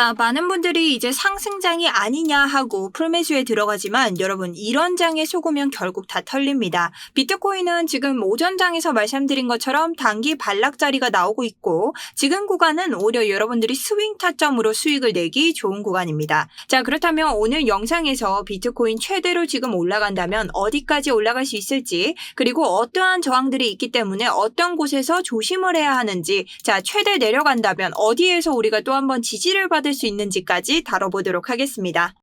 자, 많은 분들이 이제 상승장이 아니냐 하고 풀매수에 들어가지만 여러분 이런 장에 속으면 결국 다 털립니다. 비트코인은 지금 오전장에서 말씀드린 것처럼 단기 반락자리가 나오고 있고 지금 구간은 오히려 여러분들이 스윙 타점으로 수익을 내기 좋은 구간입니다. 자, 그렇다면 오늘 영상에서 비트코인 최대로 지금 올라간다면 어디까지 올라갈 수 있을지 그리고 어떠한 저항들이 있기 때문에 어떤 곳에서 조심을 해야 하는지 자, 최대 내려간다면 어디에서 우리가 또 한번 지지를 받을 수 있는지까지 다뤄보도록 하겠습니다.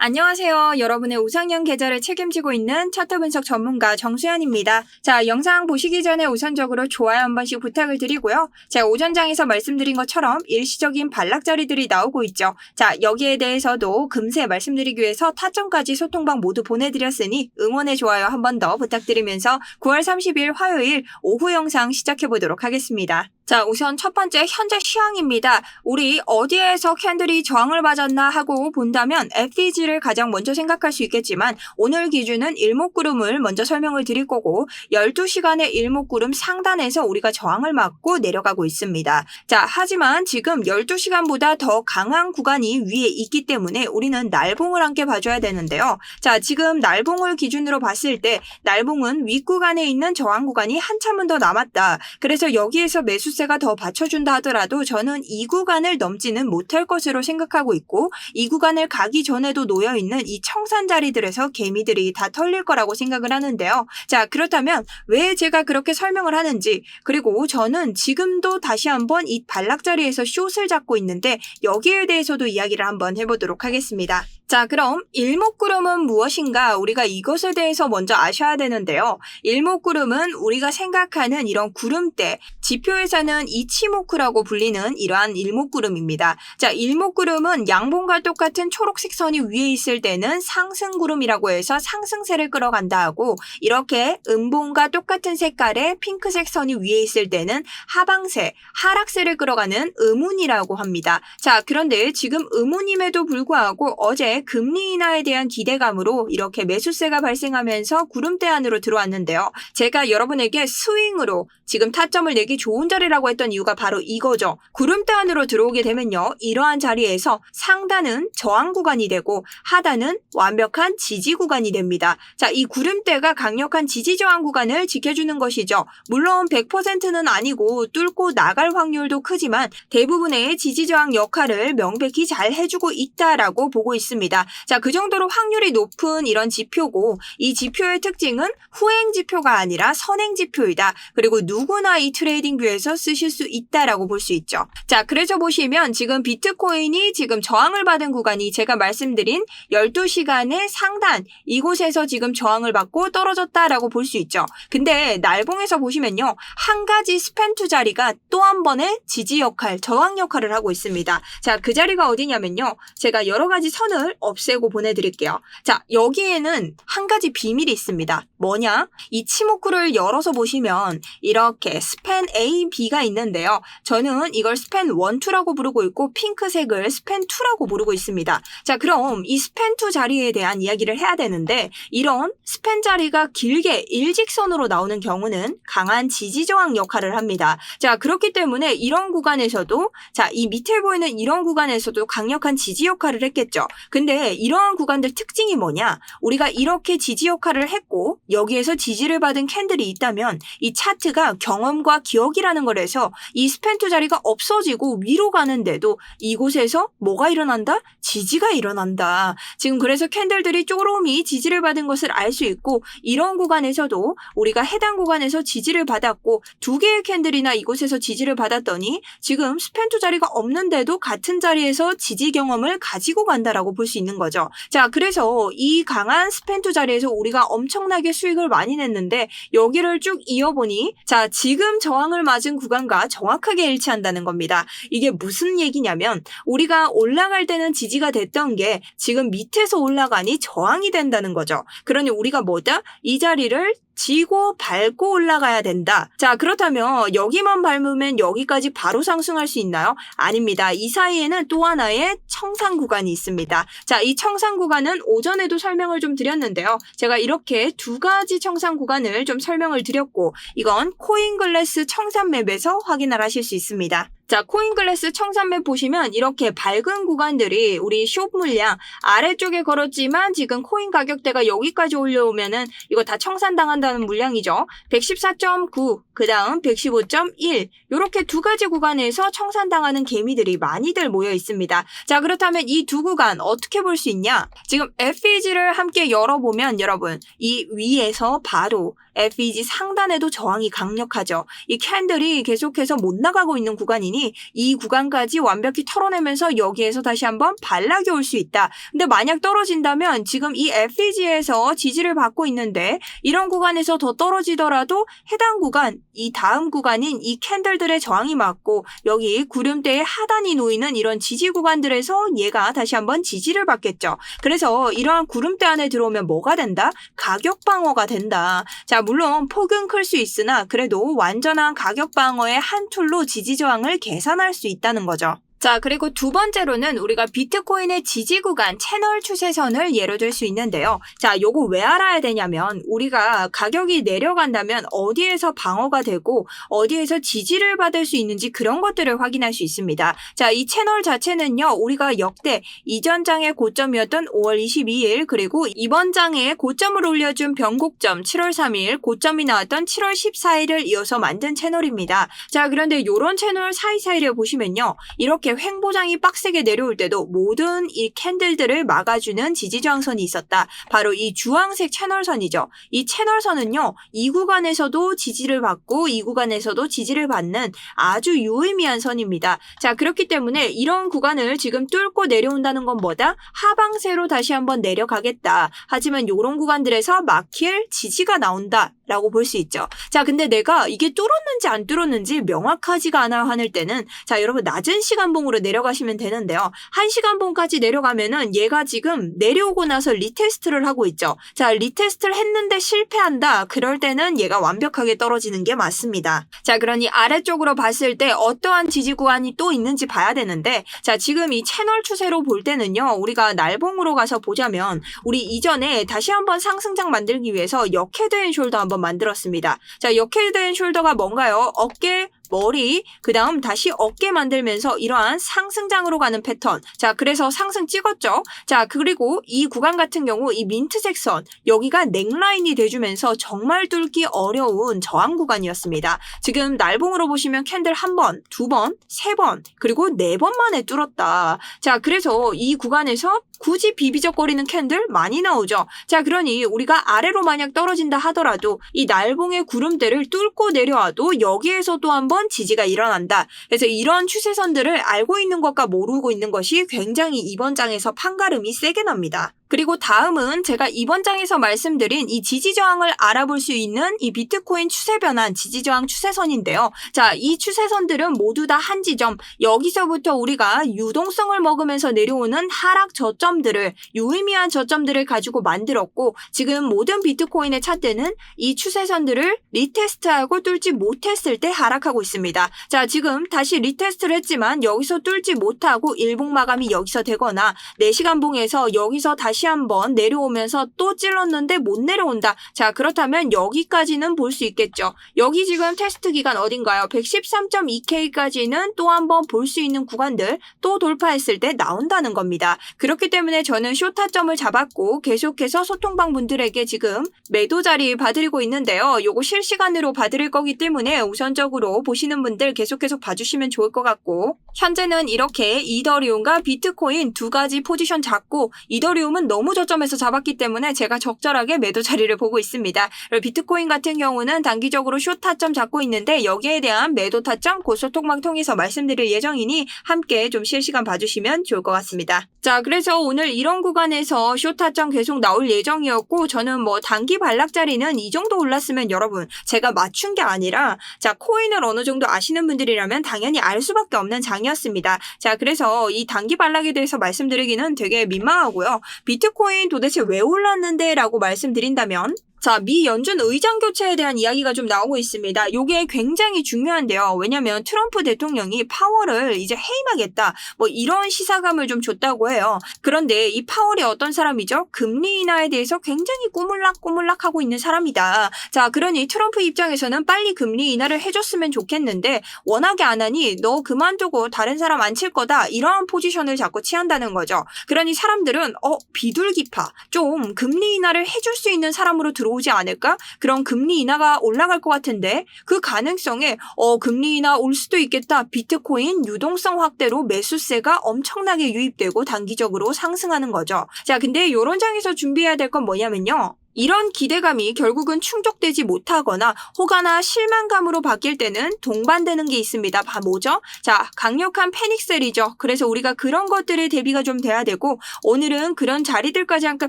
안녕하세요. 여러분의 우상형 계좌를 책임지고 있는 차트 분석 전문가 정수연입니다. 자, 영상 보시기 전에 우선적으로 좋아요 한 번씩 부탁을 드리고요. 제가 오전장에서 말씀드린 것처럼 일시적인 반락자리들이 나오고 있죠. 자, 여기에 대해서도 금세 말씀드리기 위해서 타점까지 소통방 모두 보내드렸으니 응원의 좋아요 한 번 더 부탁드리면서 9월 30일 화요일 오후 영상 시작해 보도록 하겠습니다. 자, 우선 첫 번째 현재 시황입니다. 우리 어디에서 캔들이 저항을 맞았나 하고 본다면 FDG를 가장 먼저 생각할 수 있겠지만 오늘 기준은 일목구름을 먼저 설명을 드릴 거고 12시간의 일목구름 상단에서 우리가 저항을 맞고 내려가고 있습니다. 자, 하지만 지금 12시간보다 더 강한 구간이 위에 있기 때문에 우리는 날봉을 함께 봐줘야 되는데요. 자, 지금 날봉을 기준으로 봤을 때 날봉은 윗구간에 있는 저항 구간이 한참은 더 남았다. 그래서 여기에서 매수 시세가 더 받쳐준다 하더라도 저는 이 구간을 넘지는 못할 것으로 생각하고 있고 이 구간을 가기 전에도 놓여있는 이 청산 자리들에서 개미들이 다 털릴 거라고 생각을 하는데요. 자 그렇다면 왜 제가 그렇게 설명을 하는지 그리고 저는 지금도 다시 한번 이 반락 자리에서 숏을 잡고 있는데 여기에 대해서도 이야기를 한번 해보도록 하겠습니다. 자, 그럼 일목구름은 무엇인가? 우리가 이것에 대해서 먼저 아셔야 되는데요. 일목구름은 우리가 생각하는 이런 구름대, 지표에서는 이치모크라고 불리는 이러한 일목구름입니다. 자, 일목구름은 양봉과 똑같은 초록색 선이 위에 있을 때는 상승구름이라고 해서 상승세를 끌어간다 하고 이렇게 음봉과 똑같은 색깔의 핑크색 선이 위에 있을 때는 하방세, 하락세를 끌어가는 음운이라고 합니다. 자, 그런데 지금 음운임에도 불구하고 어제 금리 인하에 대한 기대감으로 이렇게 매수세가 발생하면서 구름대 안으로 들어왔는데요. 제가 여러분에게 스윙으로 지금 타점을 내기 좋은 자리라고 했던 이유가 바로 이거죠. 구름대 안으로 들어오게 되면요. 이러한 자리에서 상단은 저항 구간이 되고 하단은 완벽한 지지 구간이 됩니다. 자, 이 구름대가 강력한 지지 저항 구간을 지켜주는 것이죠. 물론 100%는 아니고 뚫고 나갈 확률도 크지만 대부분의 지지 저항 역할을 명백히 잘 해주고 있다라고 보고 있습니다. 있습니다. 자, 그 정도로 확률이 높은 이런 지표고 이 지표의 특징은 후행 지표가 아니라 선행 지표이다. 그리고 누구나 이 트레이딩 뷰에서 쓰실 수 있다라고 볼 수 있죠. 자, 그래서 보시면 지금 비트코인이 지금 저항을 받은 구간이 제가 말씀드린 12시간의 상단 이곳에서 지금 저항을 받고 떨어졌다라고 볼 수 있죠. 근데 날봉에서 보시면요. 한 가지 스펜투 자리가 또 한 번의 지지 역할, 저항 역할을 하고 있습니다. 자, 그 자리가 어디냐면요. 제가 여러 가지 선을 없애고 보내드릴게요. 자, 여기에는 한 가지 비밀이 있습니다. 뭐냐? 이 치모크를 열어서 보시면 이렇게 스팬 A, B가 있는데요. 저는 이걸 스팬 1, 2라고 부르고 있고 핑크색을 스팬 2라고 부르고 있습니다. 자, 그럼 이 스팬 2 자리에 대한 이야기를 해야 되는데 이런 스팬 자리가 길게 일직선으로 나오는 경우는 강한 지지 저항 역할을 합니다. 자, 그렇기 때문에 이런 구간에서도 자, 이 밑에 보이는 이런 구간에서도 강력한 지지 역할을 했겠죠. 근데 이러한 구간들 특징이 뭐냐? 우리가 이렇게 지지 역할을 했고 여기에서 지지를 받은 캔들이 있다면 이 차트가 경험과 기억이라는 걸 해서 이 스펜투 자리가 없어지고 위로 가는데도 이곳에서 뭐가 일어난다? 지지가 일어난다. 지금 그래서 캔들들이 쪼롬이 지지를 받은 것을 알 수 있고 이런 구간에서도 우리가 해당 구간에서 지지를 받았고 두 개의 캔들이나 이곳에서 지지를 받았더니 지금 스펜투 자리가 없는데도 같은 자리에서 지지 경험을 가지고 간다라고 볼수 있는 거죠. 자, 그래서 이 강한 스펜투 자리에서 우리가 엄청나게 수익을 많이 냈는데 여기를 쭉 이어보니 자, 지금 저항을 맞은 구간과 정확하게 일치한다는 겁니다. 이게 무슨 얘기냐면 우리가 올라갈 때는 지지가 됐던 게 지금 밑에서 올라가니 저항이 된다는 거죠. 그러니 우리가 뭐다? 이 자리를 지고 밟고 올라가야 된다. 자, 그렇다면 여기만 밟으면 여기까지 바로 상승할 수 있나요? 아닙니다. 이 사이에는 또 하나의 청산 구간이 있습니다. 자, 이 청산 구간은 오전에도 설명을 좀 드렸는데요. 제가 이렇게 두 가지 청산 구간을 좀 설명을 드렸고 이건 코인글래스 청산 맵에서 확인을 하실 수 있습니다. 자, 코인글래스 청산맵 보시면 이렇게 밝은 구간들이 우리 숍 물량 아래쪽에 걸었지만 지금 코인 가격대가 여기까지 올려오면은 이거 다 청산당한다는 물량이죠. 114.9, 그 다음 115.1 이렇게 두 가지 구간에서 청산당하는 개미들이 많이들 모여 있습니다. 자, 그렇다면 이 두 구간 어떻게 볼 수 있냐? 지금 FEG를 함께 열어보면 여러분 이 위에서 바로 FEG 상단에도 저항이 강력하죠. 이 캔들이 계속해서 못 나가고 있는 구간이니 이 구간까지 완벽히 털어내면서 여기에서 다시 한번 반락이 올 수 있다. 근데 만약 떨어진다면 지금 이 FEG에서 지지를 받고 있는데 이런 구간에서 더 떨어지더라도 해당 구간, 이 다음 구간인 이 캔들들의 저항이 맞고 여기 구름대의 하단이 놓이는 이런 지지 구간들에서 얘가 다시 한번 지지를 받겠죠. 그래서 이러한 구름대 안에 들어오면 뭐가 된다? 가격 방어가 된다. 자, 물론 폭은 클 수 있으나 그래도 완전한 가격 방어의 한 툴로 지지 저항을 계산할 수 있다는 거죠. 자, 그리고 두 번째로는 우리가 비트코인의 지지 구간 채널 추세선을 예로 들 수 있는데요. 자, 요거 왜 알아야 되냐면 우리가 가격이 내려간다면 어디에서 방어가 되고 어디에서 지지를 받을 수 있는지 그런 것들을 확인할 수 있습니다. 자, 이 채널 자체는요. 우리가 역대 이전 장의 고점이었던 5월 22일 그리고 이번 장에 고점을 올려준 변곡점 7월 3일 고점이 나왔던 7월 14일을 이어서 만든 채널입니다. 자, 그런데 요런 채널 사이사이를 보시면요. 이렇게 이렇게 횡보장이 빡세게 내려올 때도 모든 이 캔들들을 막아주는 지지저항선이 있었다. 바로 이 주황색 채널선이죠. 이 채널선은요, 이 구간에서도 지지를 받고 이 구간에서도 지지를 받는 아주 유의미한 선입니다. 자, 그렇기 때문에 이런 구간을 지금 뚫고 내려온다는 건 뭐다? 하방세로 다시 한번 내려가겠다. 하지만 이런 구간들에서 막힐 지지가 나온다. 라고 볼 수 있죠. 자, 근데 내가 이게 뚫었는지 안 뚫었는지 명확하지가 않아 하늘 때는 자, 여러분 낮은 시간봉으로 내려가시면 되는데요. 한 시간봉까지 내려가면은 얘가 지금 내려오고 나서 리테스트를 하고 있죠. 자, 리테스트를 했는데 실패한다. 그럴 때는 얘가 완벽하게 떨어지는 게 맞습니다. 자, 그러니 아래쪽으로 봤을 때 어떠한 지지 구간이 또 있는지 봐야 되는데 자, 지금 이 채널 추세로 볼 때는요. 우리가 날봉으로 가서 보자면 우리 이전에 다시 한번 상승장 만들기 위해서 역헤드 앤 숄더 한번 만들었습니다. 자, 역헤드앤 숄더가 뭔가요? 어깨, 머리, 그 다음 다시 어깨 만들면서 이러한 상승장으로 가는 패턴. 자, 그래서 상승 찍었죠? 자, 그리고 이 구간 같은 경우 이 민트 색 선, 여기가 넥라인이 돼주면서 정말 뚫기 어려운 저항 구간이었습니다. 지금 날봉으로 보시면 캔들 한 번, 두 번, 세 번, 그리고 네 번 만에 뚫었다. 자, 그래서 이 구간에서 굳이 비비적거리는 캔들 많이 나오죠. 자, 그러니 우리가 아래로 만약 떨어진다 하더라도 이 날봉의 구름대를 뚫고 내려와도 여기에서 또 한번 지지가 일어난다. 그래서 이런 추세선들을 알고 있는 것과 모르고 있는 것이 굉장히 이번 장에서 판가름이 세게 납니다. 그리고 다음은 제가 이번 장에서 말씀드린 이 지지저항을 알아볼 수 있는 이 비트코인 추세 변환 지지저항 추세선인데요. 자, 이 추세선들은 모두 다 한 지점, 여기서부터 우리가 유동성을 먹으면서 내려오는 하락 저점들을 유의미한 저점들을 가지고 만들었고 지금 모든 비트코인의 차트는 이 추세선들을 리테스트하고 뚫지 못했을 때 하락하고 있습니다. 자, 지금 다시 리테스트를 했지만 여기서 뚫지 못하고 일봉 마감이 여기서 되거나 4시간 봉에서 여기서 다시 한번 내려오면서 또 찔렀는데 못 내려온다. 자, 그렇다면 여기까지는 볼 수 있겠죠. 여기 지금 테스트 기간 어딘가요? 113.2K까지는 또 한번 볼 수 있는 구간들 또 돌파했을 때 나온다는 겁니다. 그렇기 때문에 저는 쇼타점을 잡았고 계속해서 소통방 분들에게 지금 매도 자리 봐드리고 있는데요. 요거 실시간으로 봐드릴 거기 때문에 우선적으로 보시는 분들 계속해서 봐주시면 좋을 것 같고 현재는 이렇게 이더리움과 비트코인 두 가지 포지션 잡고 이더리움은 너무 저점에서 잡았기 때문에 제가 적절하게 매도 자리를 보고 있습니다. 비트코인 같은 경우는 단기적으로 쇼 타점 잡고 있는데 여기에 대한 매도 타점 고소통방 통해서 말씀드릴 예정이니 함께 좀 실시간 봐주시면 좋을 것 같습니다. 자, 그래서 오늘 이런 구간에서 쇼 타점 계속 나올 예정이었고 저는 뭐 단기 반락 자리는 이 정도 올랐으면 여러분 제가 맞춘 게 아니라 자 코인을 어느 정도 아시는 분들이라면 당연히 알 수밖에 없는 장이었습니다. 자, 그래서 이 단기 반락에 대해서 말씀드리기는 되게 민망하고요. 비 트코인 도대체 왜 올랐는데? 라고 말씀드린다면 자, 미 연준 의장 교체에 대한 이야기가 좀 나오고 있습니다. 요게 굉장히 중요한데요. 왜냐면 트럼프 대통령이 파월을 이제 해임하겠다. 뭐 이런 시사감을 좀 줬다고 해요. 그런데 이 파월이 어떤 사람이죠? 금리 인하에 대해서 굉장히 꾸물락꾸물락 하고 있는 사람이다. 자, 그러니 트럼프 입장에서는 빨리 금리 인하를 해줬으면 좋겠는데 워낙에 안 하니 너 그만두고 다른 사람 안 칠 거다. 이런 포지션을 자꾸 취한다는 거죠. 그러니 사람들은 어, 비둘기파. 좀 금리 인하를 해줄 수 있는 사람으로 들어 오지 않을까? 그럼 금리 인하가 올라갈 것 같은데 그 가능성에 어, 금리 인하 올 수도 있겠다. 비트코인 유동성 확대로 매수세가 엄청나게 유입되고 단기적으로 상승하는 거죠. 자, 근데 이런 장에서 준비해야 될 건 뭐냐면요. 이런 기대감이 결국은 충족되지 못하거나 호가나 실망감으로 바뀔 때는 동반되는 게 있습니다. 바 뭐죠? 자, 강력한 패닉셀이죠. 그래서 우리가 그런 것들에 대비가 좀 돼야 되고 오늘은 그런 자리들까지 함께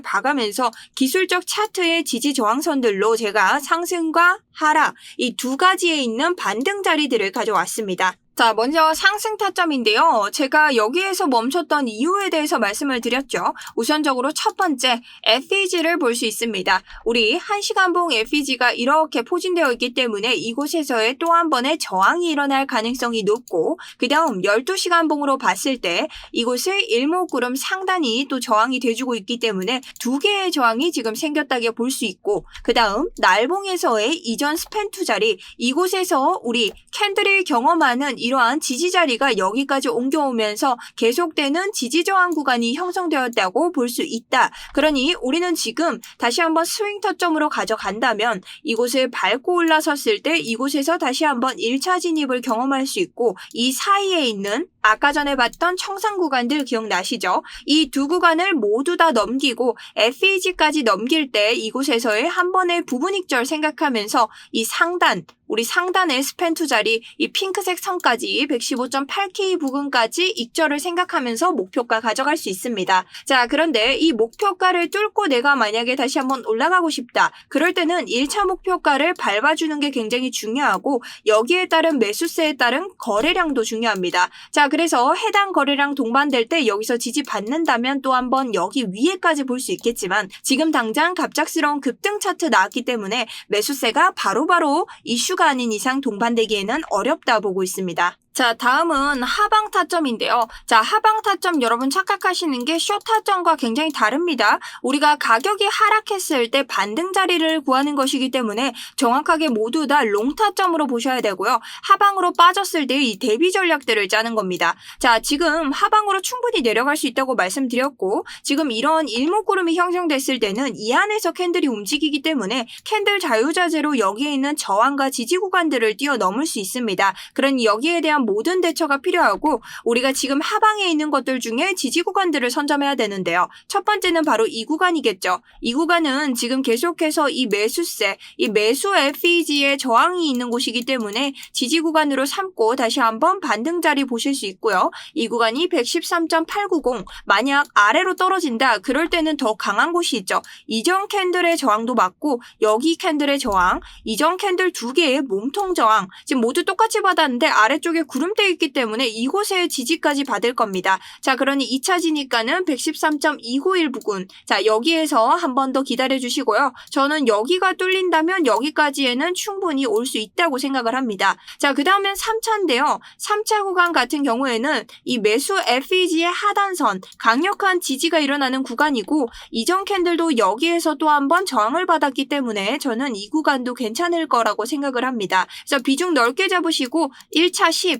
봐가면서 기술적 차트의 지지 저항선들로 제가 상승과 하락 이 두 가지에 있는 반등 자리들을 가져왔습니다. 자, 먼저 상승 타점인데요. 제가 여기에서 멈췄던 이유에 대해서 말씀을 드렸죠. 우선적으로 첫 번째, FEG를 볼 수 있습니다. 우리 1시간봉 FEG가 이렇게 포진되어 있기 때문에 이곳에서의 또 한 번의 저항이 일어날 가능성이 높고, 그 다음 12시간봉으로 봤을 때 이곳의 일목구름 상단이 또 저항이 돼주고 있기 때문에 두 개의 저항이 지금 생겼다게 볼수 있고, 그 다음 날봉에서의 이전 스팬 투자리, 이곳에서 우리 캔들이 경험하는 이 러한 지지 자리가 여기까지 옮겨오면서 계속되는 지지 저항 구간이 형성되었다고 볼 수 있다. 그러니 우리는 지금 다시 한번 스윙 타점으로 가져간다면 이곳을 밟고 올라섰을 때 이곳에서 다시 한번 1차 진입을 경험할 수 있고 이 사이에 있는 아까 전에 봤던 청산 구간들 기억나시죠? 이 두 구간을 모두 다 넘기고 FEG까지 넘길 때 이곳에서의 한 번의 부분 익절 생각하면서 이 상단 우리 상단의 스팬 투자리 이 핑크색 선까지 115.8K 부근까지 익절을 생각하면서 목표가 가져갈 수 있습니다. 자, 그런데 이 목표가를 뚫고 내가 만약에 다시 한번 올라가고 싶다. 그럴 때는 1차 목표가를 밟아주는 게 굉장히 중요하고 여기에 따른 매수세에 따른 거래량도 중요합니다. 자, 그래서 해당 거래량 동반될 때 여기서 지지 받는다면 또 한번 여기 위에까지 볼 수 있겠지만 지금 당장 갑작스러운 급등 차트 나왔기 때문에 매수세가 바로바로 이슈가 아닌 이상 동반되기에는 어렵다 보고 있습니다. 감사합니다. 자, 다음은 하방 타점인데요. 자, 하방 타점 여러분 착각하시는 게 쇼 타점과 굉장히 다릅니다. 우리가 가격이 하락했을 때 반등 자리를 구하는 것이기 때문에 정확하게 모두 다 롱 타점으로 보셔야 되고요. 하방으로 빠졌을 때 이 대비 전략들을 짜는 겁니다. 자, 지금 하방으로 충분히 내려갈 수 있다고 말씀드렸고, 지금 이런 일목구름이 형성됐을 때는 이 안에서 캔들이 움직이기 때문에 캔들 자유자재로 여기에 있는 저항과 지지 구간들을 뛰어넘을 수 있습니다. 그러니 여기에 대한 모든 대처가 필요하고 우리가 지금 하방에 있는 것들 중에 지지 구간들을 선점해야 되는데요. 첫 번째는 바로 이 구간이겠죠. 이 구간은 지금 계속해서 이 매수세, 이 매수 FEG의 저항이 있는 곳이기 때문에 지지 구간으로 삼고 다시 한번 반등 자리 보실 수 있고요. 이 구간이 113.890 만약 아래로 떨어진다 그럴 때는 더 강한 곳이 있죠. 이전 캔들의 저항도 맞고 여기 캔들의 저항, 이전 캔들 두 개의 몸통 저항 지금 모두 똑같이 받았는데 아래쪽에 구름대 있기 때문에 이곳에 지지까지 받을 겁니다. 자, 그러니 2차 지니까는 113.291 부근. 자, 여기에서 한 번 더 기다려 주시고요. 저는 여기가 뚫린다면 여기까지에는 충분히 올 수 있다고 생각을 합니다. 자, 그 다음엔 3차인데요. 3차 구간 같은 경우에는 이 매수 FEG의 하단선, 강력한 지지가 일어나는 구간이고, 이전 캔들도 여기에서 또 한 번 저항을 받았기 때문에 저는 이 구간도 괜찮을 거라고 생각을 합니다. 그래서 비중 넓게 잡으시고 1차 10,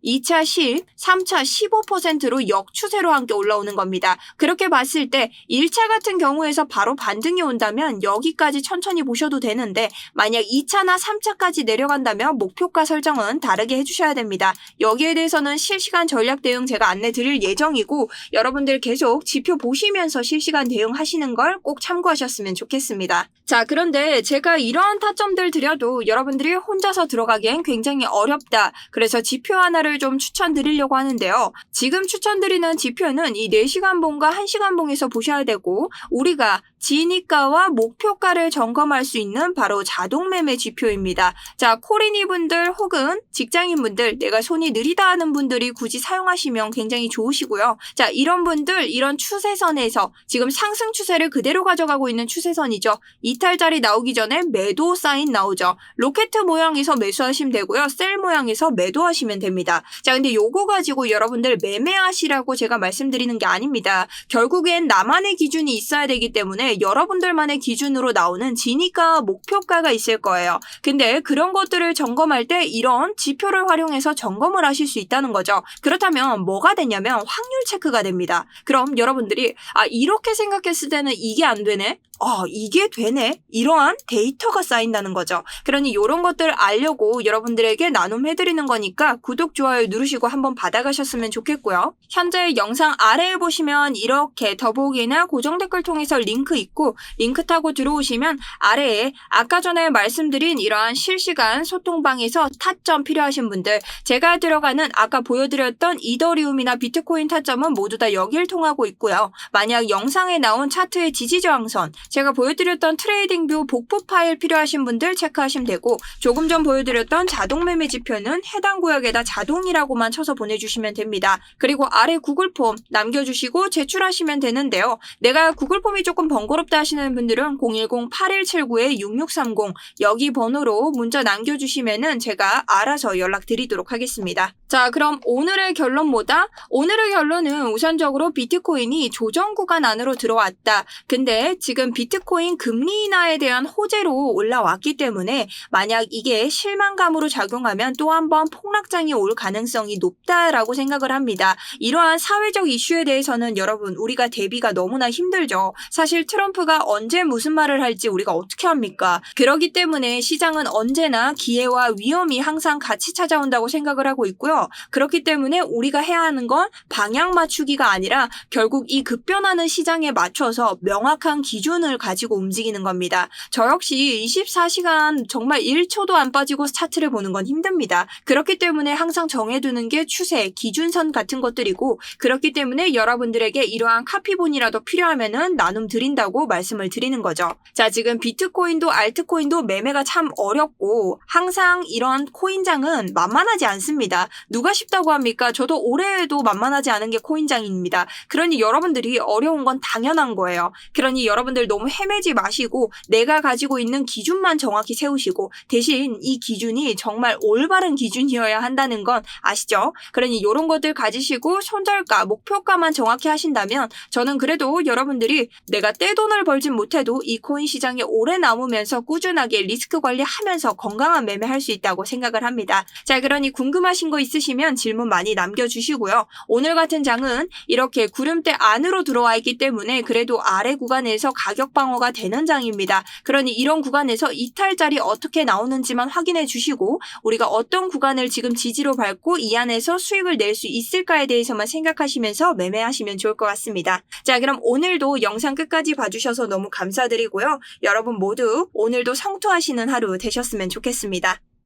2차 10, 3차 15%로 역추세로 함께 올라오는 겁니다. 그렇게 봤을 때 1차 같은 경우에서 바로 반등이 온다면 여기까지 천천히 보셔도 되는데 만약 2차나 3차까지 내려간다면 목표가 설정은 다르게 해주셔야 됩니다. 여기에 대해서는 실시간 전략 대응 제가 안내 드릴 예정이고 여러분들 계속 지표 보시면서 실시간 대응하시는 걸 꼭 참고하셨으면 좋겠습니다. 자, 그런데 제가 이러한 타점들 드려도 여러분들이 혼자서 들어가기엔 굉장히 어렵다. 그래서 지표 하나를 좀 추천드리려고 하는데요. 지금 추천드리는 지표는 이 4시간 봉과 1시간 봉에서 보셔야 되고 우리가 진입가와 목표가를 점검할 수 있는 바로 자동 매매 지표입니다. 자, 코리니 분들 혹은 직장인 분들, 내가 손이 느리다 하는 분들이 굳이 사용하시면 굉장히 좋으시고요. 자, 이런 분들, 이런 추세선에서 지금 상승 추세를 그대로 가져가고 있는 추세선이죠. 이탈자리 나오기 전에 매도 사인 나오죠. 로켓 모양에서 매수하시면 되고요. 셀 모양에서 매도하시면 됩니다. 자, 근데 요거 가지고 여러분들 매매하시라고 제가 말씀드리는 게 아닙니다. 결국엔 나만의 기준이 있어야 되기 때문에 여러분들만의 기준으로 나오는 진입가, 목표가가 있을 거예요. 근데 그런 것들을 점검할 때 이런 지표를 활용해서 점검을 하실 수 있다는 거죠. 그렇다면 뭐가 되냐면 확률 체크가 됩니다. 그럼 여러분들이 아 이렇게 생각했을 때는 이게 안 되네. 아, 이게 되네? 이러한 데이터가 쌓인다는 거죠. 그러니 이런 것들 알려고 여러분들에게 나눔해드리는 거니까 구독, 좋아요 누르시고 한번 받아가셨으면 좋겠고요. 현재 영상 아래에 보시면 이렇게 더보기나 고정 댓글 통해서 링크 있고 링크 타고 들어오시면 아래에 아까 전에 말씀드린 이러한 실시간 소통방에서 타점 필요하신 분들 제가 들어가는 아까 보여드렸던 이더리움이나 비트코인 타점은 모두 다 여길 통하고 있고요. 만약 영상에 나온 차트의 지지저항선 제가 보여드렸던 트레이딩뷰 복부 파일 필요하신 분들 체크하시면 되고 조금 전 보여드렸던 자동 매매 지표는 해당 구역에다 자동이라고만 쳐서 보내주시면 됩니다. 그리고 아래 구글 폼 남겨주시고 제출하시면 되는데요. 내가 구글 폼이 조금 번거 롭다 하시는 분들은 010-8179-6630 여기 번호로 문자 남겨주시면은 제가 알아서 연락드리도록 하겠습니다. 자, 그럼 오늘의 결론 뭐다? 오늘의 결론은 우선적으로 비트코인이 조정 구간 안으로 들어왔다. 근데 지금 비트코인 금리 인하에 대한 호재로 올라왔기 때문에 만약 이게 실망감으로 작용하면 또 한 번 폭락장이 올 가능성이 높다라고 생각을 합니다. 이러한 사회적 이슈에 대해서는 여러분 우리가 대비가 너무나 힘들죠. 사실 트럼프 가 언제 무슨 말을 할지 우리가 어떻게 합니까? 그러기 때문에 시장은 언제나 기회와 위험이 항상 같이 찾아온다고 생각을 하고 있고요. 그렇기 때문에 우리가 해야 하는 건 방향 맞추기가 아니라 결국 이 급변하는 시장에 맞춰서 명확한 기준을 가지고 움직이는 겁니다. 저 역시 24시간 정말 1초도 안 빠지고 차트를 보는 건 힘듭니다. 그렇기 때문에 항상 정해두는 게 추세, 기준선 같은 것들이고 그렇기 때문에 여러분들에게 이러한 카피본이라도 필요하면은 나눔 드린다 고 말씀을 드리는 거죠. 자, 지금 비트코인도 알트코인도 매매가 참 어렵고 항상 이런 코인장은 만만하지 않습니다. 누가 쉽다고 합니까? 저도 올해에도 만만하지 않은 게 코인장입니다. 그러니 여러분들이 어려운 건 당연한 거예요. 그러니 여러분들 너무 헤매지 마시고 내가 가지고 있는 기준만 정확히 세우시고 대신 이 기준이 정말 올바른 기준이어야 한다는 건 아시죠? 그러니 이런 것들 가지시고 손절가, 목표가만 정확히 하신다면 저는 그래도 여러분들이 내가 떼돈을 벌진 못해도 이 코인 시장에 오래 남으면서 꾸준하게 리스크 관리하면서 건강한 매매할 수 있다고 생각을 합니다. 자, 그러니 궁금하신 거 있으시면 질문 많이 남겨주시고요. 오늘 같은 장은 이렇게 구름대 안으로 들어와 있기 때문에 그래도 아래 구간에서 가격 방어가 되는 장입니다. 그러니 이런 구간에서 이탈자리 어떻게 나오는지만 확인해 주시고 우리가 어떤 구간을 지금 지지로 밟고 이 안에서 수익을 낼 수 있을까에 대해서만 생각하시면서 매매하시면 좋을 것 같습니다. 자, 그럼 오늘도 영상 끝까지 봐주셔서 너무 감사드리고요. 여러분 모두 오늘도 성투하시는 하루 되셨으면 좋겠습니다.